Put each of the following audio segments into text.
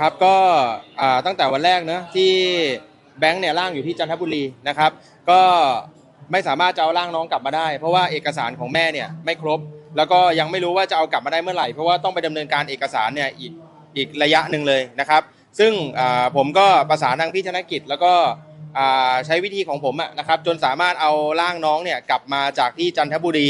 ครับก็ตั้งแต่วันแรกเนอะที่แบงค์เนี่ยร่างอยู่ที่จันทบุรีนะครับ ก็ไม่สามารถจะเอาร่างน้องกลับมาได้ เพราะว่าเอกสารของแม่เนี่ยไม่ครบ แล้วก็ยังไม่รู้ว่าจะเอากลับมาได้เมื่อไหร่เพราะว่าต้องไปดำเนินการเอกสารเนี่ยอีกอีกระยะหนึ่งเลยนะครับ ซึ่งผมก็ประสานทางพี่ธนกิจ แล้วก็ใช้วิธีของผมนะครับ จนสามารถเอาร่างน้องเนี่ยกลับมาจากที่จันทบุรี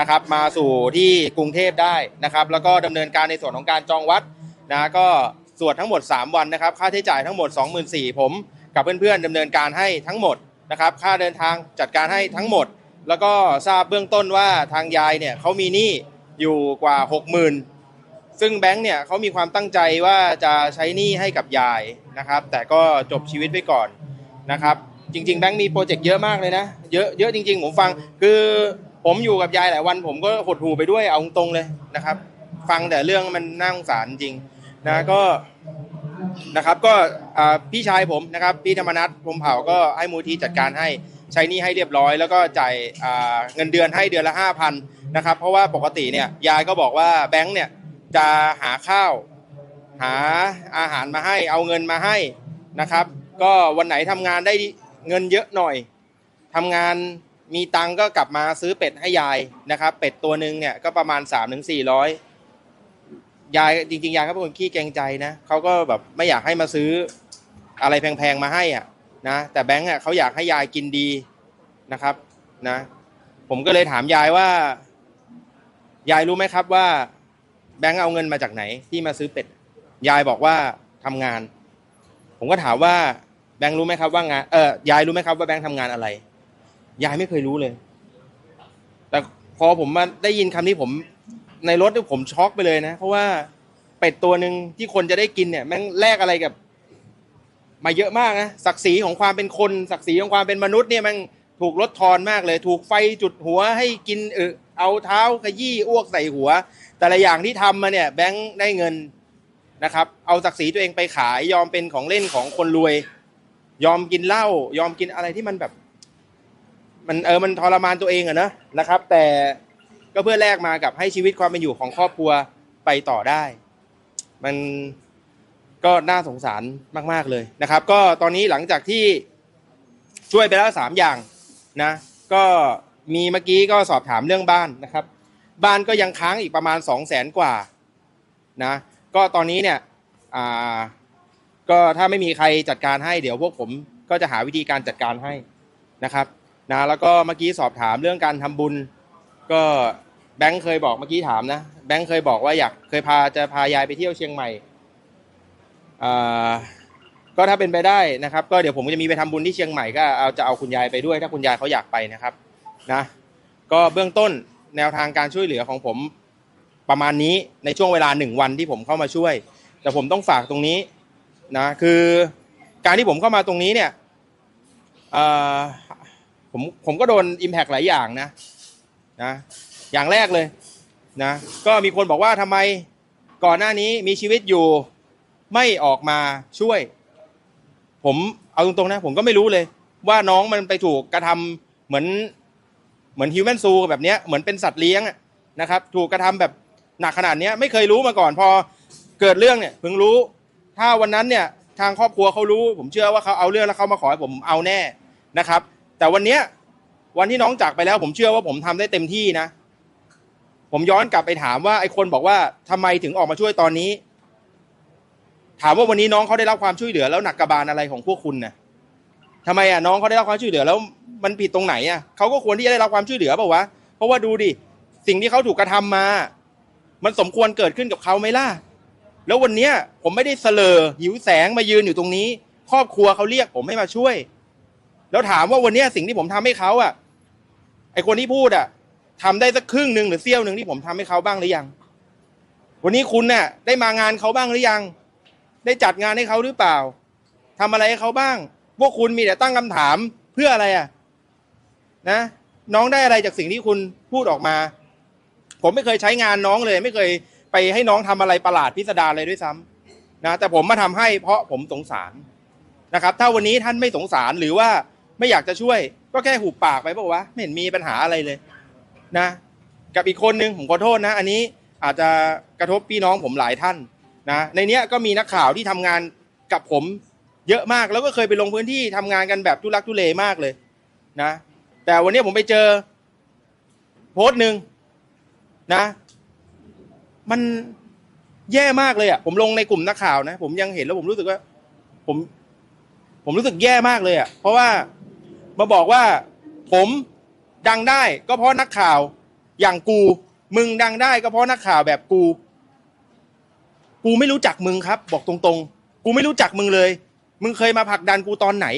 นะครับ มาสู่ที่กรุงเทพได้นะครับ แล้วก็ดำเนินการในส่วนของการจองวัดนะก็ วดทั้งหมด 3 วันนะครับ ค่าใช้จ่ายทั้งหมด 24,000ผมกับเพื่อนๆดำเนินการให้ทั้งหมดนะครับ ค่าเดินทางจัดการให้ทั้งหมด แล้วก็ทราบเบื้องต้นว่าทางยายเนี่ยเขามีหนี้อยู่กว่า 60,000 ซึ่งแบงค์เนี่ยเขามีความตั้งใจว่าจะใช้หนี้ให้กับยายนะครับ แต่ก็จบชีวิตไปก่อนนะครับ จริงๆ แบงค์มีโปรเจกต์เยอะมากเลยนะ เยอะเยอะจริงๆ ผมฟังคือผมอยู่กับยายหลายวัน ผมก็หดหูไปด้วยเอาตรงเลยนะครับ ฟังแต่เรื่องมันน่าสงสารจริง นะก็นะครับก็พี่ชายผมนะครับพี่ธรรมนัทพรมเผ่าก็ให้มูลที่จัดการให้ใช้นี้ให้เรียบร้อย แล้วก็จ่ายเงินเดือนให้เดือนละห้าพันนะครับ เพราะว่าปกติเนี่ยยายก็บอกว่าแบงค์เนี่ยจะหาข้าว หาอาหารมาให้เอาเงินมาให้นะครับ ก็วันไหนทำงานได้เงินเยอะหน่อยทำงานมีตังก็กลับมาซื้อเป็ดให้ยายนะครับ เป็ดตัวหนึ่งเนี่ยก็ประมาณ3ามถึงสี่ร้อย ยายจริงๆยายเขาเป็นคนขี้เกรงใจนะเขาก็แบบไม่อยากให้มาซื้ออะไรแพงๆมาให้อะนะแต่แบงค์อะเขาอยากให้ยายกินดีนะครับนะ ผมก็เลยถามยายว่า ยายรู้ไหมครับว่า แบงค์เอาเงินมาจากไหนที่มาซื้อเป็ด ยายบอกว่าทำงาน ผมก็ถามว่าแบงค์รู้ไหมครับว่างานเออยายรู้ไหมครับว่าแบงค์ทำงานอะไร ยายไม่เคยรู้เลย แต่พอผมมาได้ยินคำนี้ผม ในรถเนี่ยผมช็อกไปเลยนะ เพราะว่าเป็ดตัวหนึ่งที่คนจะได้กินเนี่ยแม่งแลกอะไรกับ มาเยอะมากนะศักดิ์ศรีของความเป็นคน ศักดิ์ศรีของความเป็นมนุษย์เนี่ยแม่งถูกลดทอนมากเลย ถูกไฟจุดหัวให้กินเออเอาเท้าขยี้อ้วกใส่หัว แต่ละอย่างที่ทำมาเนี่ย แบงค์ได้เงินนะครับ เอาศักดิ์ศรีตัวเองไปขายยอมเป็นของเล่นของคนรวย ยอมกินเหล้ายอมกินอะไรที่มันแบบ มันเออมันทรมานตัวเองอะนะนะครับ แต่ ก็เพื่อแลกมากับให้ชีวิตความเป็นอยู่ของครอบครัวไปต่อได้ มันก็น่าสงสารมาก ๆเลยนะครับ ก็ตอนนี้หลังจากที่ช่วยไปแล้วสามอย่างนะ ก็มีเมื่อกี้ก็สอบถามเรื่องบ้านนะครับ บ้านก็ยังค้างอีกประมาณสองแสนกว่านะก็ตอนนี้เนี่ยอ่าก็ถ้าไม่มีใครจัดการให้เดี๋ยวพวกผมก็จะหาวิธีการจัดการให้นะครับนะแล้วก็เมื่อกี้สอบถามเรื่องการทำบุญ ก็แบงค์เคยบอกเมื่อกี้ถามนะแบงค์เคยบอกว่าอยากเคยพาจะพายายไปเที่ยวเชียงใหม่อ่าก็ถ้าเป็นไปได้นะครับ ก็เดี๋ยวผมจะมีไปทำบุญที่เชียงใหม่ก็เอาจะเอาคุณยายไปด้วย ถ้าคุณยายเขาอยากไปนะครับนะก็เบื้องต้นแนวทางการช่วยเหลือของผมประมาณนี้ในช่วงเวลาหนึ่งวันที่ผมเข้ามาช่วย แต่ผมต้องฝากตรงนี้นะคือการที่ผมเข้ามาตรงนี้เนี่ยอ่อผมผมก็โดน Impact หลายอย่างนะ นะอย่างแรกเลยนะก็มีคนบอกว่าทำไมก่อนหน้านี้มีชีวิตอยู่ไม่ออกมาช่วย ผมเอาตรงๆนะ ผมก็ไม่รู้เลย ว่าน้องมันไปถูกกระทำเหมือนเหมือนฮิวแมนซูแบบเนี้ยเหมือนเป็นสัตว์เลี้ยงนะครับ ถูกกระทำแบบหนักขนาดนี้ไม่เคยรู้มาก่อนพอเกิดเรื่องเนี่ยเพิ่งรู้ ถ้าวันนั้นเนี่ยทางครอบครัวเขารู้ ผมเชื่อว่าเขาเอาเรื่องแล้วเขามาขอให้ผมเอาแน่นะครับ แต่วันเนี้ย วันที่น้องจากไปแล้ว ผมเชื่อว่าผมทำได้เต็มที่นะ ผมย้อนกลับไปถามว่าไอ้คนบอกว่าทำไมถึงออกมาช่วยตอนนี้ ถามว่าวันนี้น้องเขาได้รับความช่วยเหลือแล้วหนักกระบาลอะไรของพวกคุณนะ่ะทำไมอะน้องเขาได้รับความช่วยเหลือแล้วมันผิดตรงไหนอะเขาก็ควรที่จะได้รับความช่วยเหลือเปล่าวะเพราะว่าดูดิสิ่งที่เขาถูกกระทำมา มันสมควรเกิดขึ้นกับเขาไหมล่ะ แล้ววันเนี้ยผมไม่ได้เสลอหิวแสงมายืนอยู่ตรงนี้ ครอบครัวเขาเรียกผมให้มาช่วย แล้วถามว่าวันเนี้ยสิ่งที่ผมทำให้เขาอะ ไอคนที่พูดอะทำได้สักครึ่งหนึ่งหรือเสี้ยวหนึ่งที่ผมทำให้เขาบ้างหรือยัง วันนี้คุณเนี่ยได้มางานเขาบ้างหรือยัง ได้จัดงานให้เขาหรือเปล่าทำอะไรให้เขาบ้าง พวกคุณมีแต่ตั้งคำถามเพื่ออะไรอะ นะ น้องได้อะไรจากสิ่งที่คุณพูดออกมา ผมไม่เคยใช้งานน้องเลย ไม่เคยไปให้น้องทำอะไรประหลาดพิสดารเลยด้วยซ้ำนะ แต่ผมมาทำให้เพราะผมสงสารนะครับ ถ้าวันนี้ท่านไม่สงสารหรือว่าไม่อยากจะช่วย ก็แค่หูปากไปบอกว่าไม่เห็นมีปัญหาอะไรเลยนะ กับอีกคนนึงผมขอโทษนะ อันนี้อาจจะกระทบพี่น้องผมหลายท่านนะในเนี้ยก็มีนักข่าวที่ทำงานกับผมเยอะมากแล้วก็เคยไปลงพื้นที่ทำงานกันแบบทุลักทุเลมากเลยนะ แต่วันนี้ผมไปเจอ โพสต์หนึ่งนะ มันแย่มากเลยอะผมลงในกลุ่มนักข่าวนะ ผมยังเห็นแล้วผมรู้สึกว่า ผม ผมรู้สึกแย่มากเลยอะเพราะว่า มาบอกว่า ผมดังได้ก็เพราะนักข่าวอย่างกู มึงดังได้ก็เพราะนักข่าวแบบกู กูไม่รู้จักมึงครับ บอกตรงๆ กูไม่รู้จักมึงเลย มึงเคยมาผลักดันกูตอนไหน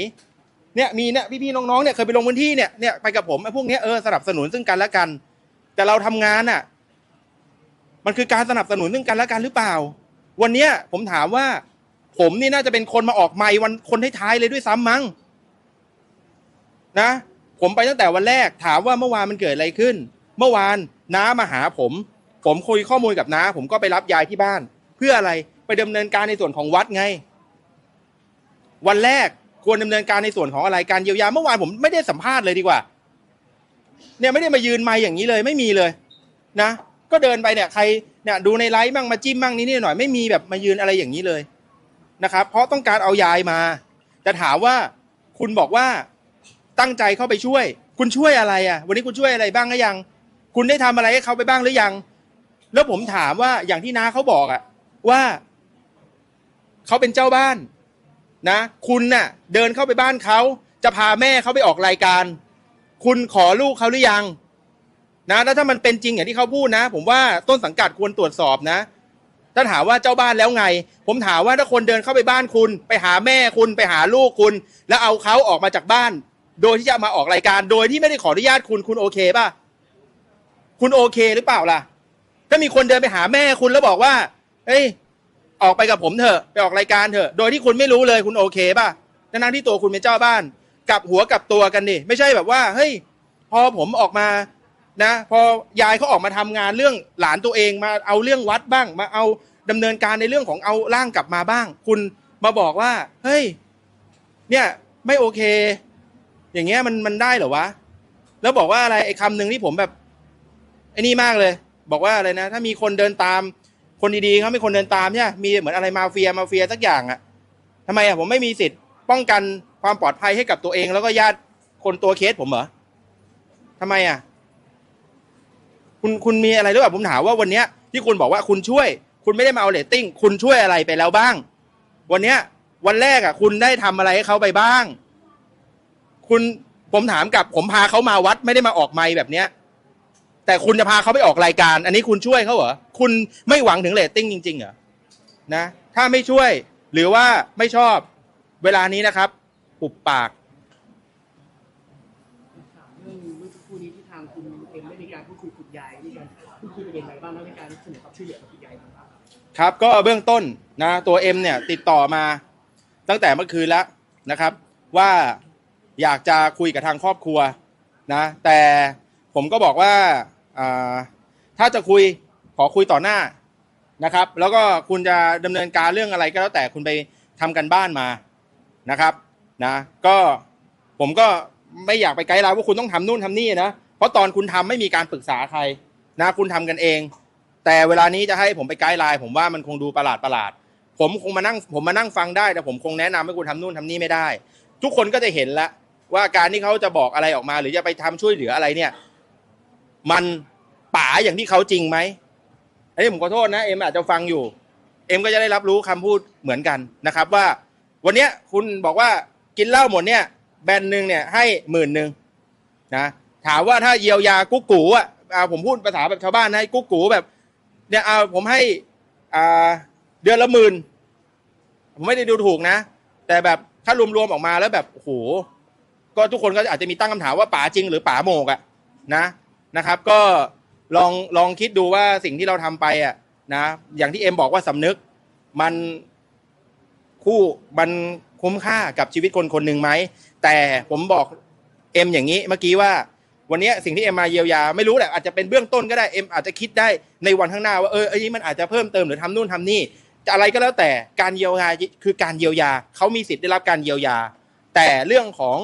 เนี่ยมีเนี่ยพี่ๆน้องๆเนี่ยเคยไปลงพื้นที่เนี่ยเนี่ยไปกับผมไอ้พวกเนี้ยเออสนับสนุนซึ่งกันและกัน แต่เราทำงานอะ มันคือการสนับสนุนซึ่งกันและกันหรือเปล่า วันเนี้ยผมถามว่า ผมนี่น่าจะเป็นคนมาออกไมค์วันคนท้ายๆเลยด้วยซ้ำมั้ง นะ ผมไปตั้งแต่วันแรกถามว่าเมื่อวานมันเกิดอะไรขึ้น เมื่อวานน้ามาหาผม ผมคุยข้อมูลกับน้า ผมก็ไปรับยายที่บ้าน เพื่ออะไรไปดำเนินการในส่วนของวัดไง วันแรกควรดำเนินการในส่วนของอะไรการเยียวยาเมื่อวานผมไม่ได้สัมภาษณ์เลยดีกว่า เนี่ยไม่ได้มายืนไมค์อย่างนี้เลยไม่มีเลย นะก็เดินไปเนี่ยใครเนี่ยดูในไลฟ์มั่งมาจิ้มมั่งนิดๆหน่อยไม่มีแบบมายืนอะไรอย่างนี้เลยนะครับ เพราะต้องการเอายายมา แต่ถามว่าคุณบอกว่า ตั้งใจเข้าไปช่วย คุณช่วยอะไรอะ วันนี้คุณช่วยอะไรบ้างหรือยัง คุณได้ทำอะไรให้เขาไปบ้างหรือยัง แล้วผมถามว่าอย่างที่น้าเขาบอกอะ ว่าเขาเป็นเจ้าบ้าน นะ คุณน่ะ เดินเข้าไปบ้านเขาจะพาแม่เขาไปออกรายการ คุณขอลูกเขาหรือยัง นะแล้วถ้ามันเป็นจริงอย่างที่เขาพูดนะ ผมว่าต้นสังกัดควรตรวจสอบนะถ้าถามว่าเจ้าบ้านแล้วไง ผมถามว่าถ้าคนเดินเข้าไปบ้านคุณ ไปหาแม่คุณไปหาลูกคุณ แล้วเอาเขาออกมาจากบ้าน โดยที่จะมาออกรายการ โดยที่ไม่ได้ขออนุญาตคุณคุณโอเคป่ะ คุณโอเคหรือเปล่าล่ะ ถ้ามีคนเดินไปหาแม่คุณแล้วบอกว่าเฮ้ย ออกไปกับผมเถอะ ไปออกรายการเถอะ โดยที่คุณไม่รู้เลยคุณโอเคป่ะทั้งที่ตัวคุณเป็นเจ้าบ้าน กลับหัวกลับตัวกันดิไม่ใช่แบบว่า เฮ้ย พอผมออกมานะ พอยายเขาออกมาทำงานเรื่องหลานตัวเองมาเอาเรื่องวัดบ้าง มาเอาดำเนินการในเรื่องของเอาร่างกลับมาบ้าง คุณมาบอกว่า เฮ้ย เนี่ย ไม่โอเค อย่างเงี้ยมันมันได้เหรอวะ แล้วบอกว่าอะไรไอ้คำหนึ่งที่ผมแบบไอ้นี่มากเลย บอกว่าอะไรนะ ถ้ามีคนเดินตาม คนดีๆเขาไม่คนเดินตามเนี่ยมีเหมือนอะไรมาเฟียมาเฟียสักอย่างอะทำไมอะผมไม่มีสิทธิ์ป้องกันความปลอดภัยให้กับตัวเอง แล้วก็ญาติคนตัวเคสผมเหรอทำไมอะคุณคุณมีอะไรหรือเปล่าผมถามว่าวันเนี้ยที่คุณบอกว่าคุณช่วย คุณไม่ได้มาเอาเรตติ้งคุณช่วยอะไรไปแล้วบ้าง วันเนี้ยวันแรกอะคุณได้ทำอะไรให้เขาไปบ้าง คุณผมถามกลับผมพาเขามาวัดไม่ได้มาออกไมค์แบบเนี้ย แต่คุณจะพาเขาไปออกรายการ อันนี้คุณช่วยเขาเหรอคุณไม่หวังถึงเรตติ้งจริงๆเหรอนะถ้าไม่ช่วยหรือว่าไม่ชอบเวลานี้นะครับ ปุบปากถามเรื่องเมื่อสักครู่นี้ที่ทางคุณเอ็มได้มีการพูดคุยกับคุณยายมีการพูดคุยประเด็นอะไรบ้างแล้วในการเสนอความช่วยเหลือกับคุณยายบ้างครับครับ ก็เบื้องต้นนะตัวเอ็มเนี่ยติดต่อมาตั้งแต่เมื่อคืนแล้วนะครับ ว่า อยากจะคุยกับทางครอบครัวนะ แต่ผมก็บอกว่าถ้าจะคุยขอคุยต่อหน้านะครับ แล้วก็คุณจะดำเนินการเรื่องอะไรก็แล้วแต่คุณไปทำกันบ้านมานะครับนะก็ผมก็ไม่อยากไปไกด์ไลน์ว่าคุณต้องทำนู่นทำนี่นะเพราะตอนคุณทำไม่มีการปรึกษาใครนะคุณทำกันเอง แต่เวลานี้จะให้ผมไปไกด์ไลน์ผมว่ามันคงดูประหลาดประหลาดผมคงมานั่งผมมานั่งฟังได้แต่ผมคงแนะนำให้คุณทำนู่นทำนี่ไม่ได้ ทุกคนก็จะเห็นแล้ว ว่าการที่เขาจะบอกอะไรออกมา หรือจะไปทำช่วยเหลืออะไรเนี่ย มันป๋าอย่างที่เขาจริงไหมอันนี้ผมขอโทษนะเอ็มอาจจะฟังอยู่ เอ็มก็จะได้รับรู้คำพูดเหมือนกันนะครับ ว่า วันเนี้ยคุณบอกว่ากินเหล้าหมดเนี่ย แบนหนึ่งเนี่ยให้หมื่นหนึ่งนะถามว่าถ้าเยียวยากุ๊กกูอะอ่าผมพูดภาษาแบบชาวบ้านนะกุ๊กกูแบบเนี่ยเอาผมให้อ่าเดือนละหมื่นผมไม่ได้ดูถูกนะ แต่แบบถ้ารวมๆออกมาแล้วแบบโอ้โห ก็ทุกคนก็อาจจะมีตั้งคำถามว่าป๋าจริงหรือป๋าโมกอะนะนะครับ ก็ลองลองคิดดูว่าสิ่งที่เราทำไปอะนะอย่างที่เอ็มบอกว่าสำนึกมันคู่มันคุ้มค่ากับชีวิตคนคนหนึ่งไหมแต่ผมบอกเอ็มอย่างนี้เมื่อกี้ว่า วันนี้สิ่งที่เอ็มมาเยียวยาไม่รู้แหละอาจจะเป็นเบื้องต้นก็ได้เอ็มอาจจะคิดได้ในวันข้างหน้าว่าเออไอันนี้มันอาจจะเพิ่มเติมหรือทำนู่นทำนี่จะอะไรก็แล้วแต่การเยียวยาคือการเยียวยาเขามีสิทธิ์ได้รับการเยียวยา แต่เรื่องของ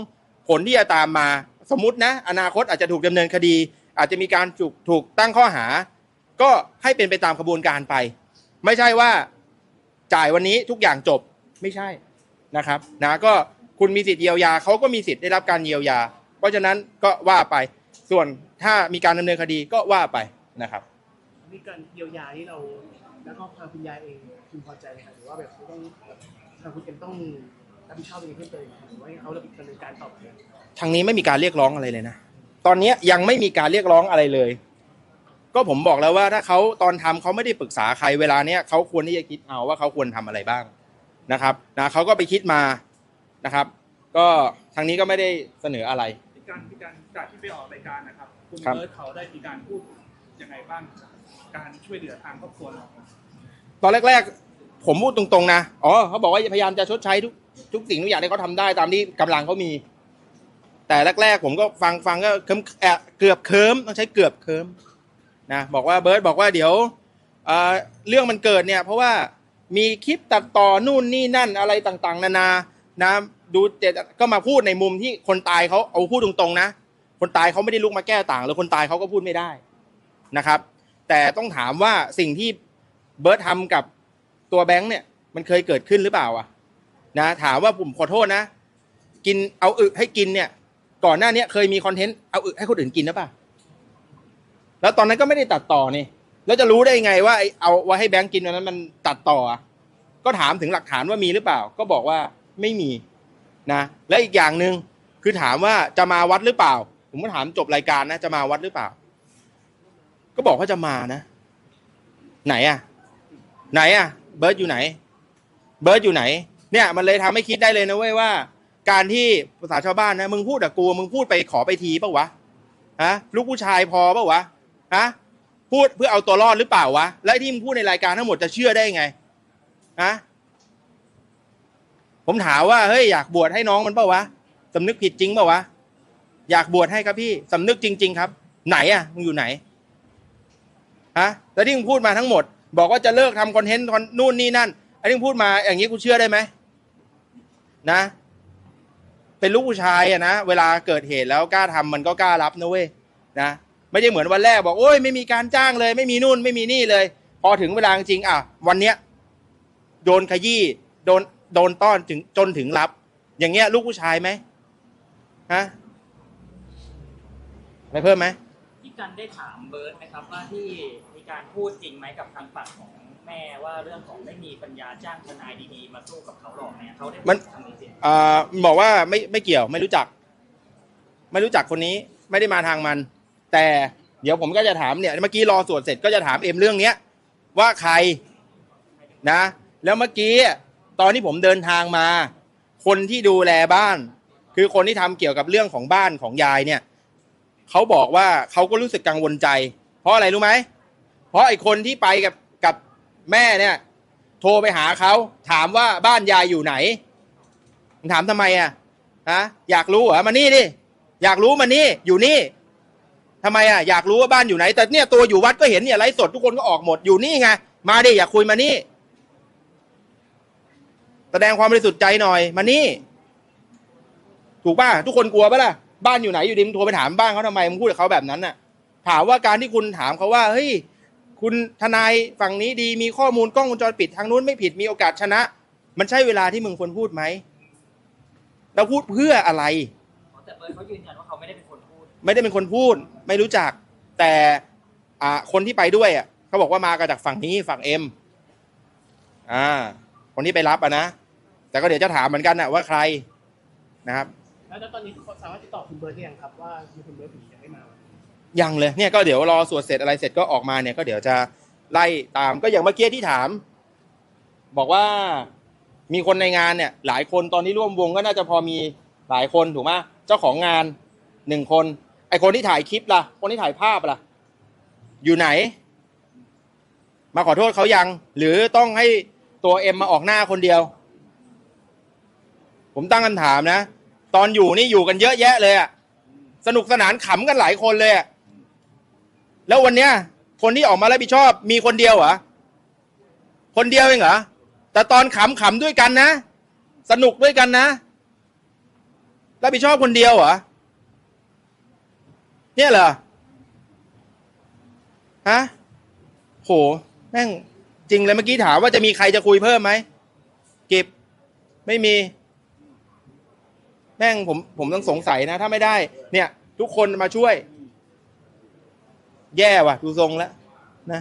ผลที่จะตามมาสมมตินะ อนาคตอาจจะถูกดำเนินคดี อาจจะมีการถูกถูกตั้งข้อหา ก็ให้เป็นไปตามกระบวนการไป ไม่ใช่ว่าจ่ายวันนี้ทุกอย่างจบไม่ใช่นะครับนะก็คุณมีสิทธิ์เยียวยาเขาก็มีสิทธิ์ได้รับการเยียวยา เพราะฉะนั้นก็ว่าไปส่วนถ้ามีการดำเนินคดีก็ว่าไปนะครับมีการเยียวยาที่เราแล้วก็ทางคุณยายเองคุณพอใจไหมครับหรือว่าแบบต้องทางคุณเอ็มต้อง รับผิดชอบเองเพิ่มเติมหรือว่าให้เขาดำเนินการต่อไปทางนี้ไม่มีการเรียกร้องอะไรเลยนะ ตอนนี้ยังไม่มีการเรียกร้องอะไรเลย ก็ผมบอกแล้วว่าถ้าเขาตอนทำเขาไม่ได้ปรึกษาใครเวลาเนี้ยเขาควรที่จะคิดเอาว่าเขาควรทำอะไรบ้างนะครับนะเขาก็ไปคิดมานะครับ ก็ทางนี้ก็ไม่ได้เสนออะไรมีการมีการจากที่ไปออกรายการนะครับคุณครับเบิร์ดเขาได้มีการพูดยังไงบ้างการช่วยเหลือทางครอบครัวเราตอนแรก ๆ ผมพูดตรงๆนะ อ๋อ เขาบอกว่าพยายามจะชดใช้ทุก ทุกสิ่งทุกอย่างที่เขาทำได้ตามที่กำลังเขามี แต่แรกๆผมก็ฟังฟังก็เคิมเกือบเคิมต้องใช้เกือบเคิมนะบอกว่าเบิร์ตบอกว่าเดี๋ยวเเรื่องมันเกิดเนี่ย เพราะว่ามีคลิปตัดต่อนู่นนี่นั่นอะไรต่างๆ นานานะดูเจตก็มาพูดในมุมที่คนตายเขาเอาพูดตรงๆนะ คนตายเขาไม่ได้ลุกมาแก้ต่างแล้วคนตายเขาก็พูดไม่ได้นะครับ แต่ต้องถามว่าสิ่งที่เบิร์ตทำกับตัวแบงค์เนี่ย มันเคยเกิดขึ้นหรือเปล่าอะ นะถามว่าผมขอโทษนะ กินเอาอึให้กินเนี่ย ก่อนหน้านี้เคยมีคอนเทนต์เอาอึให้คนอื่นกินหรือเปล่าแล้วตอนนั้นก็ไม่ได้ตัดต่อนี่แล้วจะรู้ได้ไงว่าไอ้เอาไว้ให้แบงค์กินวันนั้นมันตัดต่อ ก็ถามถึงหลักฐานว่ามีหรือเปล่า ก็บอกว่าไม่มีนะ และอีกอย่างหนึ่งคือถามว่าจะมาวัดหรือเปล่า ผมก็ถามจบรายการนะ จะมาวัดหรือเปล่า ก็บอกว่าจะมานะ ไหนอะไหนอะเบิร์ดอยู่ไหน เบิร์ดอยู่ไหน เนี่ยมันเลยทำให้คิดได้เลยนะเว้ยว่า การที่ภาษาชาวบ้านนะมึงพูดกับกูมึงพูดไปขอไปทีเปล่าวะฮะลูกผู้ชายพอเปล่าวะฮะพูดเพื่อเอาตัวรอดหรือเปล่าวะและที่มึงพูดในรายการทั้งหมดจะเชื่อได้ไงฮะผมถามว่าเฮ้ยอยากบวชให้น้องมันเปล่าวะสำนึกผิดจริงเปล่าวะอยากบวชให้ครับพี่สำนึกจริง ๆ ครับ ไหนอะมึงอยู่ไหนฮะแล้วที่มึงพูดมาทั้งหมด บอกว่าจะเลิกทำคอนเทนต์นู่นนี่นั่นไอ้ที่มึงพูดมาอย่างนี้กูเชื่อได้ไหม นะ เป็นลูกผู้ชายอะนะเวลาเกิดเหตุแล้วกล้าทำมันก็กล้ารับนะเว้ยนะไม่ใช่เหมือนวันแรกบอกโอ้ยไม่มีการจ้างเลย ไม่มีนู่นไม่มีนี่เลย พอถึงเวลาจริงอะ วันเนี้ยโดนขยี้โดนโดนต้อนถึงจนถึงรับ อย่างเงี้ย ลูกผู้ชายไหมฮะอะไรเพิ่มไหมพี่กันได้ถามเบิร์ตไหมครับว่าที่มีการพูดจริงไหมกับทางฝั่งของ แม่ว่าเรื่องของไม่มีปัญญาจ้างทนายดีๆมาสู้กับเขาหรอกเนี่ยเขาได้พูดมันคำนี้จริงอ่าบอกว่าไม่ไม่เกี่ยวไม่รู้จัก ไม่รู้จักคนนี้ไม่ได้มาทางมัน แต่เดี๋ยวผมก็จะถามเนี่ยเมื่อกี้รอสวดเสร็จก็จะถามเอ็มเรื่องเนี้ยว่าใครนะ แล้วเมื่อกี้ตอนที่ผมเดินทางมา คนที่ดูแลบ้าน คือคนที่ทำเกี่ยวกับเรื่องของบ้านของยายเนี่ยเขาบอกว่าเขาก็รู้สึกกังวลใจ เพราะอะไรรู้ไหมเพราะไอ้คนที่ไปกับกับ แม่เนี่ย โทรไปหาเขาถามว่าบ้านยายอยู่ไหนถามทำไมอะฮะอยากรู้เหรอมานี่ดิอยากรู้มานี่อยู่นี่ทำไมอะอยากรู้ว่าบ้านอยู่ไหน แต่เนี่ยตัวอยู่วัดก็เห็นเนี่ยไลฟ์สดทุกคนก็ออกหมดอยู่นี่ไงมาดิอยากคุยมานี่ แสดงความบริสุทธิ์ใจหน่อยมานี่ ถูกป่ะทุกคนกลัวป่ะล่ะบ้านอยู่ไหนอยู่ดิมโทรไปถามบ้านเขาทำไมมึงพูดกับเขาแบบนั้นน่ะ ถามว่าการที่คุณถามเขาว่าเฮ้ย คุณทนายฝั่งนี้ดีมีข้อมูลกล้องวงจรปิดทางนู้นไม่ผิดมีโอกาสชนะ มันใช่เวลาที่มึงควรพูดไหมเราพูดเพื่ออะไรแต่เบิร์ตเขายืนยันว่าเขาไม่ได้เป็นคนพูด ไม่ได้เป็นคนพูด ไม่รู้จัก แต่อ่าคนที่ไปด้วยอะเขาบอกว่ามากันจากฝั่งนี้ฝั่งเอ็มอ่า คนที่ไปรับอะนะ แต่ก็เดี๋ยวจะถามเหมือนกันนะว่าใครนะครับ แล้วตอนนี้สามารถติดต่อคุณเบิร์ดได้ยังครับว่ามีคุณเบิร์ดถึง ยังเลยเนี่ยก็เดี๋ยวรอสวดเสร็จอะไรเสร็จก็ออกมาเนี่ยก็เดี๋ยวจะไล่ตามก็อย่างเมื่อกี้ที่ถาม บอกว่ามีคนในงานเนี่ย หลายคนตอนที่ร่วมวงก็น่าจะพอมีหลายคนถูกไหมเจ้าของงานหนึ่งคน ไอคนที่ถ่ายคลิปล่ะ คนที่ถ่ายภาพล่ะ อยู่ไหน มาขอโทษเขายัง หรือต้องให้ตัวเอ็มมาออกหน้าคนเดียว ผมตั้งคำถามนะ ตอนอยู่นี่อยู่กันเยอะแยะเลยอะสนุกสนานขำกันหลายคนเลยอะ แล้ววันเนี้ย คนที่ออกมารับผิดชอบ มีคนเดียวเหรอคนเดียวเองเหรอแต่ตอนขำขำด้วยกันนะ สนุกด้วยกันนะรับผิดชอบคนเดียวเหรอเนี่ยเหรอฮะโหแม่งจริงเลยเมื่อกี้ถามว่าจะมีใครจะคุยเพิ่มไหมเก็บไม่มี แม่งผมผมต้องสงสัยนะ ถ้าไม่ได้ เนี่ย ทุกคนมาช่วย แย่ว่ะดูทรงแล้วนะ